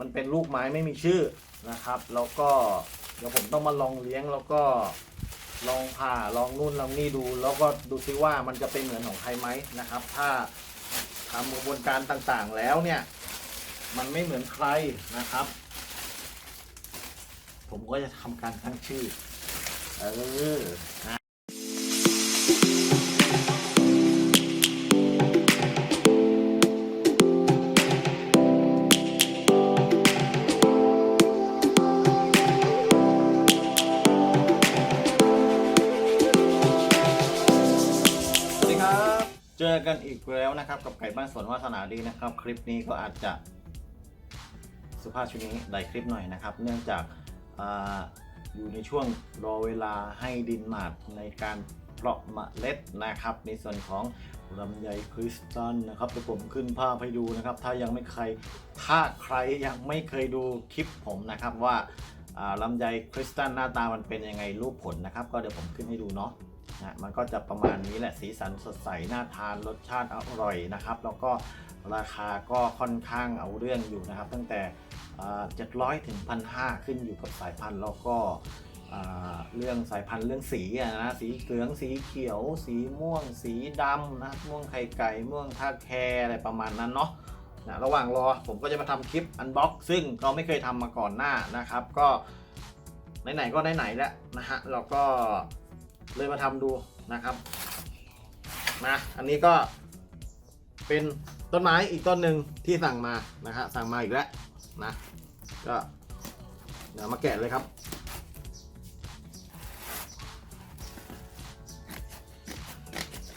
มันเป็นลูกไม้ไม่มีชื่อนะครับ แล้วก็เดี๋ยวผมต้องมาลองเลี้ยงแล้วก็ลองผ่าลองนู่นลองนี่ดู แล้วก็ดูซิว่ามันจะเป็นเหมือนของใครไหมนะครับ ถ้าทำกระบวนการต่างๆแล้วเนี่ย มันไม่เหมือนใครนะครับ ผมก็จะทำการตั้งชื่อ เออนะ กันอีกแล้วนะครับ กับไก่บ้านสวนวาสนาดีนะครับ คลิปนี้ก็อาจจะสุภาพชุดนี้หลายคลิปหน่อยนะครับ เนื่องจากอาอยู่ในช่วงรอเวลาให้ดินหมาดในการเพาะเมล็ดนะครับ ในส่วนของลำไยคริสตัลนะครับเดี๋ยวผมขึ้นภาพให้ดูนะครับ ถ้ายังไม่ใครถ้าใครยังไม่เคยดูคลิปผมนะครับว่าอ่าลำไยคริสตัลหน้าตามันเป็นยังไงรูปผลนะครับ ก็เดี๋ยวผมขึ้นให้ดูเนาะ นะมันก็จะประมาณนี้แหละสีสันสดใสน่าทานรสชาติอร่อยนะครับ แล้วก็ราคาก็ค่อนข้างเอาเรื่องอยู่นะครับ ตั้งแต่เจ็ดร้อยถึงพันห้าขึ้นอยู่กับสายพันธุ์แล้วก็เรื่องสายพันธุ์เรื่องสีอะนะสีเหลืองสีเขียว สีม่วง สีดำนะม่วงไข่ไก่ม่วงท่าแคอะไรประมาณนั้นเนาะนะระหว่างรอผมก็จะมาทำคลิปอันบ็อกซึ่งเราไม่เคยทำมาก่อนหน้านะครับ ก็ไหนๆก็ไหนๆแล้วนะฮะเราก็ เลยมาทำดูนะครับนะอันนี้ก็เป็นต้นไม้อีกต้นหนึ่งที่สั่งมานะฮะสั่งมาอีกแล้วนะก็เดี๋ยวมาแกะเลยครับ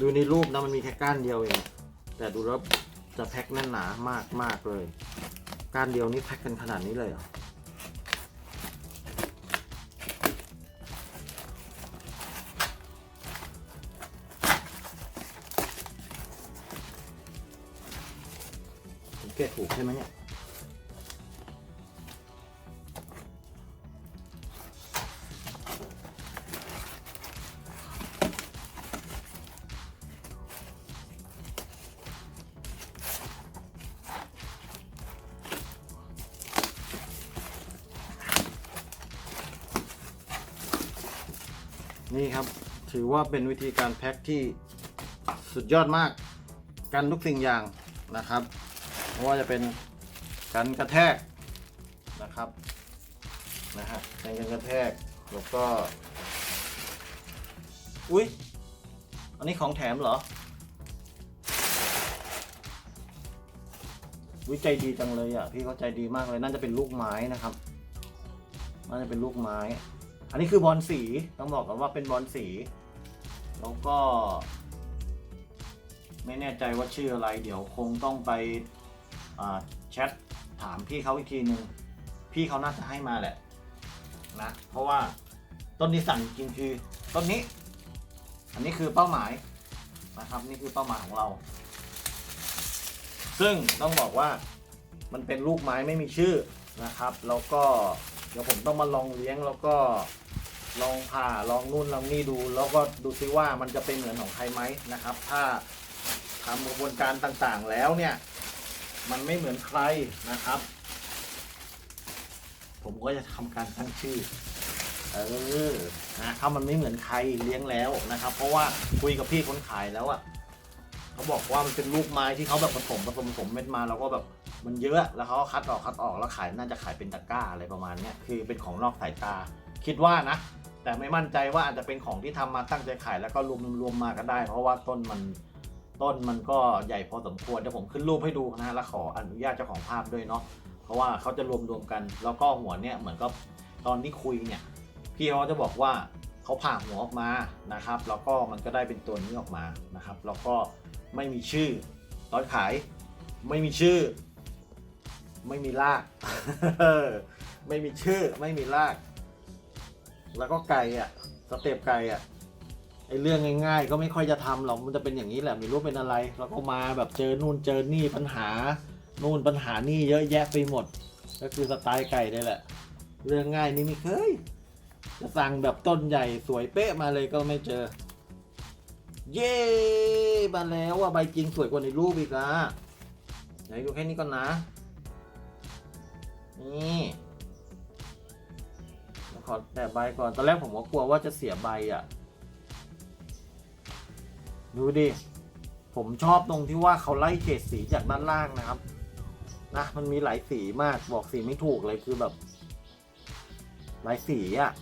ดูในรูปนะมันมีแค่ก้านเดียวเองแต่ดูแล้วจะแพ็คแน่นหนามากมากเลย ก้านเดียวนี่แพ็คกันขนาดนี้เลยเหรอ แกะถูกใช่ไหมเนี่ยนี่ครับ ถือว่าเป็นวิธีการแพ็คที่สุดยอดมาก กันทุกสิ่งอย่างนะครับ ไม่ว่าจะเป็นกันกระแทกนะครับนะฮะกันกันกระแทกแล้วก็ อุ้ยอันนี้ของแถมเหรอวิใจดีจังเลยอะพี่เขาใจดีมากเลยน่าจะเป็นลูกไม้นะครับน่าจะเป็นลูกไม้ อันนี้คือบอลสีต้องบอกกันว่าเป็นบอลสี แล้วก็ ไม่แน่ใจว่าชื่ออะไร เดี๋ยวคงต้องไป แชทถามพี่เขาอีกทีหนึ่งพี่เขาน่าจะให้มาแหละนะ เพราะว่าต้นที่สั่งจริงคือต้นนี้ อันนี้คือเป้าหมายนะครับ นี่คือเป้าหมายของเรา ซึ่งต้องบอกว่ามันเป็นลูกไม้ไม่มีชื่อนะครับ แล้วก็เดี๋ยวผมต้องมาลองเลี้ยงแล้วก็ลองผ่าลองนู่นลองนี่ดู แล้วก็ดูซิว่ามันจะเป็นเหมือนของใครไหมนะครับ ถ้าทำกระบวนการต่างๆแล้วเนี่ย มันไม่เหมือนใครนะครับ ผมก็จะทำการตั้งชื่อ เออนะถ้ามันไม่เหมือนใครเลี้ยงแล้วนะครับ เพราะว่าคุยกับพี่คนขายแล้วอะ่ะเขาบอกว่ามันเป็นลูกไม้ที่เขาแบบผสมผสมผสมเม็ดมาแล้วก็แบบมันเยอะแล้วเขาก็คัดออกคัดออกแล้วขายน่าจะขายเป็นตะกร้าอะไรประมาณนี้คือเป็นของนอกสายตา คิดว่านะ แต่ไม่มั่นใจว่าอาจจะเป็นของที่ทำมาตั้งใจขายแล้วก็รวมรวมมาก็ได้ เพราะว่าต้นมัน ต้นมันก็ใหญ่พอสมควรเดี๋ยวผมขึ้นรูปให้ดูนะฮะแล้วขออนุญาตเจ้าของภาพด้วยเนาะเพราะว่าเขาจะรวมรวมๆกัน แล้วก็หัวเนี่ยเหมือนกับตอนที่คุยเนี่ยพี่เขาจะบอกว่าเขาผ่าหัวออกมานะครับ แล้วก็มันก็ได้เป็นตัวนี้ออกมานะครับ แล้วก็ไม่มีชื่อตอนขาย ไม่มีชื่อ ไม่มีรากไม่มีชื่อไม่มีราก แล้วก็ไก่อะสเต็ปไก่อะ อ้เรื่องง่าย ๆ ก็ไม่ค่อยจะทำหรอกมันจะเป็นอย่างนี้แหละไม่รู้เป็นอะไร แล้วก็มาแบบเจอนู่นเจอนี่ปัญหานู่นปัญหานี่เยอะแยะไปหมด ก็คือสไตล์ไก่นี่แหละ เรื่องง่ายนี่ไม่เคยจะสั่งแบบต้นใหญ่สวยเป๊ะมาเลยก็ไม่เจอ เย้มาแล้วว่าใบจริงสวยกว่าในรูปอีกอะไหนดูแค่นี้ก่อนนะนี่ขอแต่ใบก่อนตอนแรกผมก็กลัวว่าจะเสียใบอะ ดูดิ ผมชอบตรงที่ว่าเขาไล่เฉดสีจากด้านล่างนะครับ นะ มันมีหลายสีมากบอกสีไม่ถูกเลยคือแบบ หลายสีอะ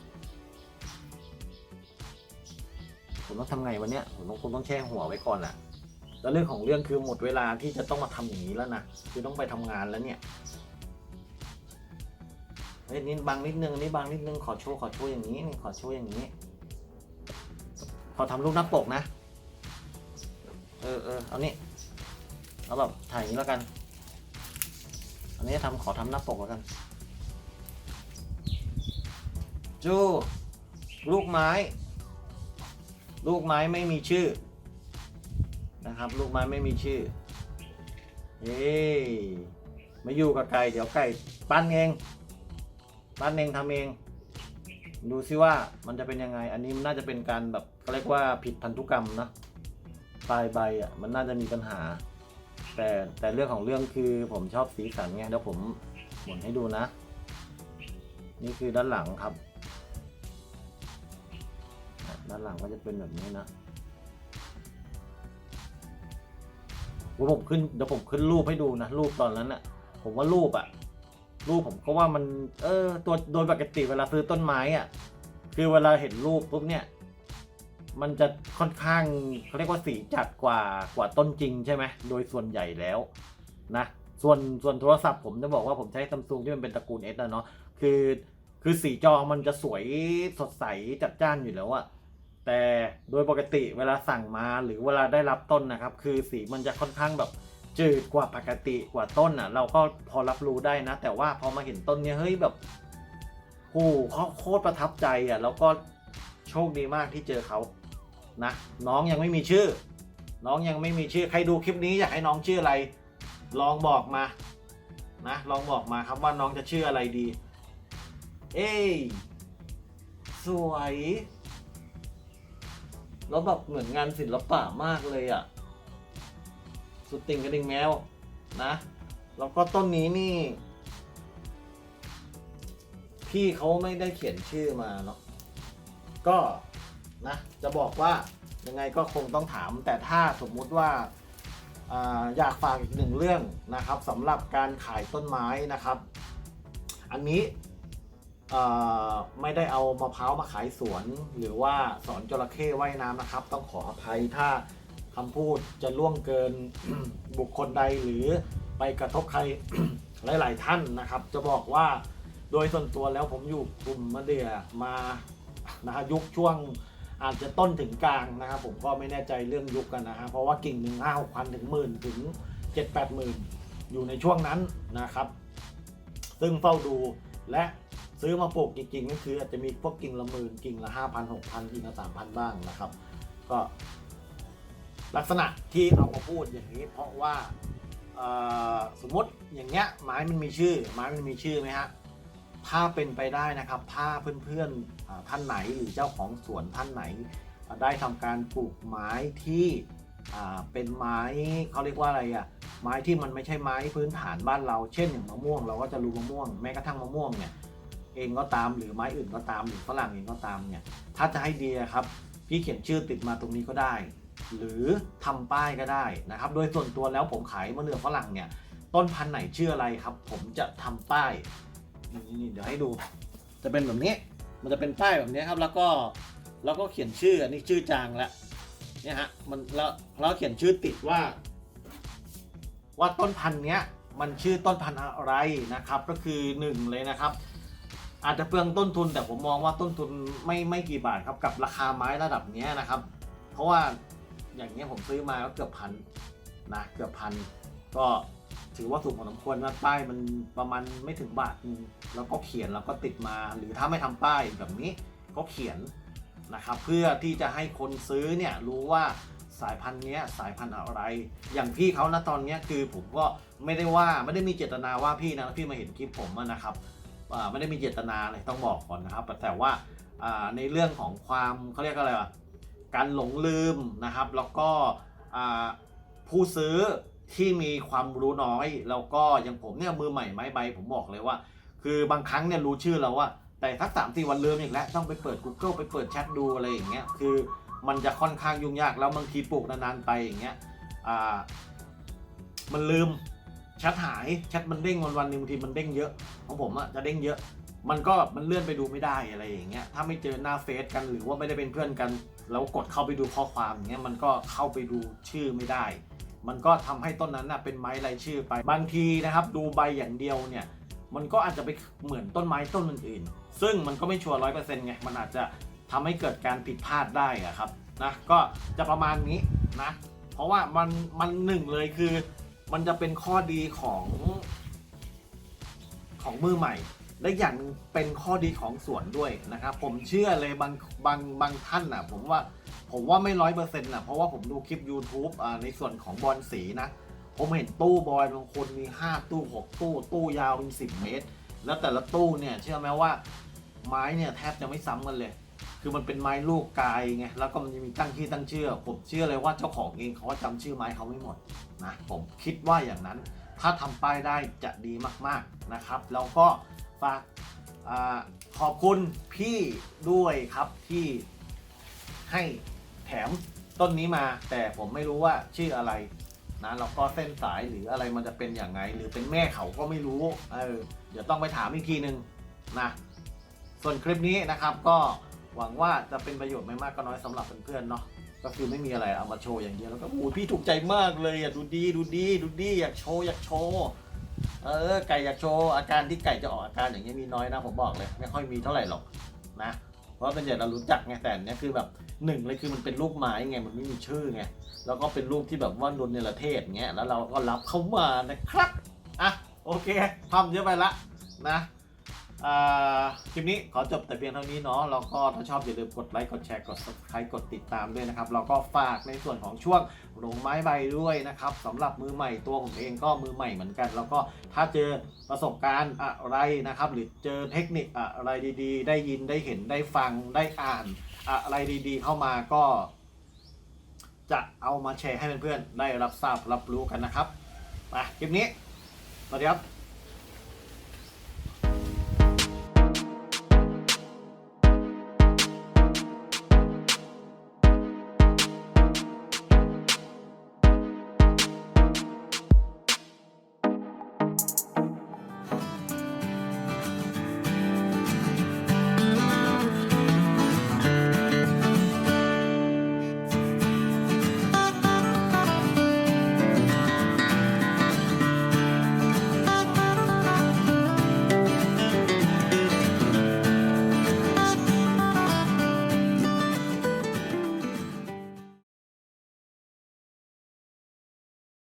ผมต้องทำไงวันเนี้ยผมต้องคงต้องแช่หัวไว้ก่อนแหละแล้วเรื่องของเรื่องคือหมดเวลาที่จะต้องมาทำอย่างนี้แล้วนะคือต้องไปทำงานแล้วเนี่ยเฮ้ยนี่บางนิดนึงนี่บางนิดนึงขอโชว์ขอโชว์อย่างนี้นี่ขอโชว์อย่างนี้ ขอทำรูปหน้าปกนะ ออเออเอานี่เอาแบบถ่ายอย่างนี้แล้วกัน อันนี้ทำขอทำหน้าปกแล้วกัน จู ลูกไม้ ลูกไม้ไม่มีชื่อ นะครับ ลูกไม้ไม่มีชื่อ เย้มาอยู่กับไก่เดี๋ยวไก่ปั้นเอง ปั้นเองทำเอง ดูซิว่ามันจะเป็นยังไง อันนี้มันน่าจะเป็นการแบบเขาเรียกว่าผิดพันธุกรรมนะ ปลายใบอะมันน่าจะมีปัญหา แต่แต่เรื่องของเรื่องคือผมชอบสีสันไงเดี๋ยวผมหมุนให้ดูนะ นี่คือด้านหลังครับ ด้านหลังก็จะเป็นแบบนี้นะเดี๋ยวผมขึ้นเดี๋ยวผมขึ้นรูปให้ดูนะรูปตอนนั้นน่ะ ผมว่ารูปอะรูปผมก็ว่ามัน เออ ตัวโดยปกติเวลาซื้อต้นไม้อะคือเวลาเห็นรูปปุ๊บเนี่ย มันจะค่อนข้างเขาเรียกว่าสีจัดกว่ากว่าต้นจริงใช่ไหมโดยส่วนใหญ่แล้วนะส่วนส่วนโทรศัพท์ผมจะบอกว่าผมใช้ซัมซุงที่มันเป็นตระกูล S นะเนาะคือคือสีจอมันจะสวยสดใสจัดจ้านอยู่แล้วอะแต่โดยปกติเวลาสั่งมาหรือเวลาได้รับต้นนะครับ คือสีมันจะค่อนข้างแบบจืดกว่าปกติกว่าต้นอะเราก็พอรับรู้ได้นะ แต่ว่าพอมาเห็นต้นเนี้ยเฮ้ยแบบโอ้โหเขาโคตรประทับใจอะแล้วก็โชคดีมากที่เจอเขา นะน้องยังไม่มีชื่อ น้องยังไม่มีชื่อใครดูคลิปนี้อยากให้น้องชื่ออะไร ลองบอกมานะลองบอกมาครับว่าน้องจะชื่ออะไรดี เอ้ยสวยแล้วแบบเหมือนงานศิลปะมากเลยอะ่ะ สุดติ่งกระดิ่งแมวนะแล้วก็ต้นนี้นี่ พี่เขาไม่ได้เขียนชื่อมาเนาะก็ นะจะบอกว่ายังไงก็คงต้องถาม แต่ถ้าสมมุติว่าอยากฝากอีกหนึ่งเรื่องนะครับสำหรับการขายต้นไม้นะครับ อันนี้ไม่ได้เอามะพร้าวมาขายสวน หรือว่าสอนจระเข้ว่ายน้ำนะครับ ต้องขออภัยถ้าคำพูดจะล่วงเกินบุคคลใดหรือไปกระทบใครหลาย ๆ ท่านนะครับ จะบอกว่าโดยส่วนตัวแล้วผมอยู่กลุ่มมะเดื่อมานะฮะยุคช่วง อาจจะต้นถึงกลางนะครับผมก็ไม่แน่ใจเรื่องยุคกันนะฮะเพราะว่ากิ่งหนึ่งห้าหกพันถึงหมื่นถึงเจ็ดแปดหมื่นอยู่ในช่วงนั้นนะครับ ซึ่งเฝ้าดูและซื้อมาปลูกจริงๆก็คืออาจจะมีพวกกิ่งละหมื่นกิ่งละห้าพันหกพันกิ่งละสามพันบ้างนะครับ ก็ ลักษณะที่เอามาพูดอย่างนี้ เพราะว่าสมมติอย่างเงี้ยไม้มันมีชื่อ ไม้มันมีชื่อไหมฮะถ้าเป็นไปได้นะครับ ถ้าเพื่อนๆ ท่านไหนหรือเจ้าของสวนท่านไหน ได้ทำการปลูกไม้ที่เป็นไม้เขาเรียกว่าอะไรอะไม้ที่มันไม่ใช่ไม้พื้นฐานบ้านเรา เช่นอย่างมะม่วง เราก็จะรู้มะม่วงแม้กระทั่งมะม่วงเนี่ยเองก็ตามหรือไม้อื่นก็ตามหรือฝรั่งเองก็ตามเนี่ยถ้าจะให้ดีครับพี่เขียนชื่อติดมาตรงนี้ก็ได้ หรือทำป้ายก็ได้นะครับ โดยส่วนตัวแล้วผมขายมะเดื่อฝรั่งเนี่ยต้นพันธุ์ไหนชื่ออะไรครับ ผมจะทำป้ายนี่เดี๋ยวให้ดู จะเป็นแบบนี้ มันจะเป็นป้ายแบบนี้ครับ แล้วก็แล้วก็เขียนชื่ออันนี้ชื่อจางล้วเนี่ยฮะมันแล้วแล้วเขียนชื่อติดว่า ว่าต้นพันธุ์เนี้ยมันชื่อต้นพันธุ์อะไรนะครับ ก็คือหนึ่งเลยนะครับอาจจะเปลืองต้นทุนแต่ผมมองว่าต้นทุนไม่ไม่กี่บาทครับกับราคาไม้ระดับเนี้ยนะครับ เพราะว่าอย่างเงี้ยผมซื้อมาก็เกือบพันนะเกือบพันก็ ถือว่าถูกพอสมควรว่าป้ายมันประมาณไม่ถึงบาทนึงแล้วก็เขียนแล้วก็ติดมา หรือถ้าไม่ทำป้ายแบบนี้ก็เขียนนะครับเพื่อที่จะให้คนซื้อเนี่ยรู้ว่าสายพันธุ์เนี้ยสายพันธุ์อะไร อย่างพี่เขานะตอนเนี้ยคือผมก็ไม่ได้ว่าไม่ได้มีเจตนาว่าพี่นะพี่มาเห็นคลิปผมนะครับไม่ได้มีเจตนาเลยต้องบอกก่อนนะครับ แต่ว่าในเรื่องของความเขาเรียกอะไรวะการหลงลืมนะครับ แล้วก็ผู้ซื้อ ที่มีความรู้น้อยแล้วก็อย่างผมเนี่ยมือใหม่ไม้ใบผมบอกเลยว่า คือบางครั้งเนี่ยรู้ชื่อแล้วว่า แต่สักสามสี่วันลืมอีกแล้วต้องไปเปิด Google ไปเปิดแชทดูอะไรอย่างเงี้ยคือมันจะค่อนข้างยุ่งยากแล้วบางทีปลูกนานๆไปอย่างเงี้ยอ่ามันลืมแชทหายแชทมันเด้งวันวันๆหนึงบางทีมันเด้งเยอะของผมอะจะเด้งเยอะ มันก็มันเลื่อนไปดูไม่ได้อะไรอย่างเงี้ยถ้าไม่เจอหน้าเฟซกันหรือว่าไม่ได้เป็นเพื่อนกัน แล้วกดเข้าไปดูข้อความอย่างเงี้ยมันก็เข้าไปดูชื่อไม่ได้ มันก็ทำให้ต้นนั้นนะเป็นไม้รายชื่อไป บางทีนะครับ ดูใบอย่างเดียวเนี่ย มันก็อาจจะไปเหมือนต้นไม้ต้นอื่นๆ ซึ่งมันก็ไม่ชัวร์ร้อยเปอร์เซ็นต์ไง มันอาจจะทำให้เกิดการผิดพลาดได้อะครับนะก็จะประมาณนี้นะ เพราะว่ามันมันหนึ่งเลยคือ มันจะเป็นข้อดีของของมือใหม่ และอย่างหนึ่งเป็นข้อดีของสวนด้วยนะครับ ผมเชื่อเลยบางบางบางท่านนะผมว่า ผมว่าไม่ร้อยเปอร์เซ็นต์นะเพราะว่าผมดูคลิป YouTube อ่าในส่วนของบอลสีนะ ผมเห็นตู้บอยบางคนมี 5 ตู้ 6 ตู้ ตู้ยาวเป็น10 เมตร แล้วแต่ละตู้เนี่ยเชื่อไหมว่าไม้เนี่ยแทบจะไม่ซ้ำกันเลย คือมันเป็นไม้ลูกกายไงแล้วก็มันจะมีตั้งที่ตั้งเชื่อ ผมเชื่อเลยว่าเจ้าของเองเขาจำชื่อไม้เขาไม่หมดนะผมคิดว่าอย่างนั้น ถ้าทำป้ายได้จะดีมากๆนะครับแล้วก็ฝากอขอบคุณพี่ด้วยครับที่ให้ แถมต้นนี้มา แต่ผมไม่รู้ว่าชื่ออะไรนะแล้วก็เส้นสายหรืออะไรมันจะเป็นอย่างไง หรือเป็นแม่เขาก็ไม่รู้เออเดี๋ยวต้องไปถามอีกทีหนึ่งนะส่วนคลิปนี้นะครับก็หวังว่าจะเป็นประโยชน์ไม่มากก็น้อยสำหรับเพื่อนๆเนาะก็คือไม่มีอะไรเอามาโชว์อย่างเดียวแล้วก็โอ้พี่ถูกใจมากเลยอะดูดีดูดีดูดีอยากโชว์อยากโชว์เออไก่อยากโชว์อาการที่ไก่จะออกอาการอย่างนี้ยมีน้อยนะผมบอกเลย ไม่ค่อยมีเท่าไหร่หรอกนะ เพราะเป็นอย่างเรารู้จักไงแต่อันเนี้ยคือแบบ หนึ่งเลยคือมันเป็นรูปไม้ไงมันไม่มีชื่อไงแล้วก็เป็นรูปที่แบบว่าโดนเนรเทศเงี้ยแล้วเราก็รับเข้ามานะครับอะโอเคทำเยอะไปละนะคลิปนี้ขอจบแต่เพียงเท่านี้เนาะแล้วก็ถ้าชอบอย่าลืมกดไลค์กดแชร์กด subscribe กดติดตามด้วยนะครับแล้วก็ฝากในส่วนของช่วงลงไม้ใบด้วยนะครับสำหรับมือใหม่ตัวผมเองก็มือใหม่เหมือนกัน แล้วก็ถ้าเจอประสบการณ์อะไรนะครับ หรือเจอเทคนิคอะไรดีๆ ได้ยินได้เห็นได้ฟังได้อ่าน อะไรดีๆ เข้ามาก็ จะเอามาแชร์ให้เพื่อนๆได้รับทราบรับรู้กันนะครับมาคลิปนี้สวัสดีครับ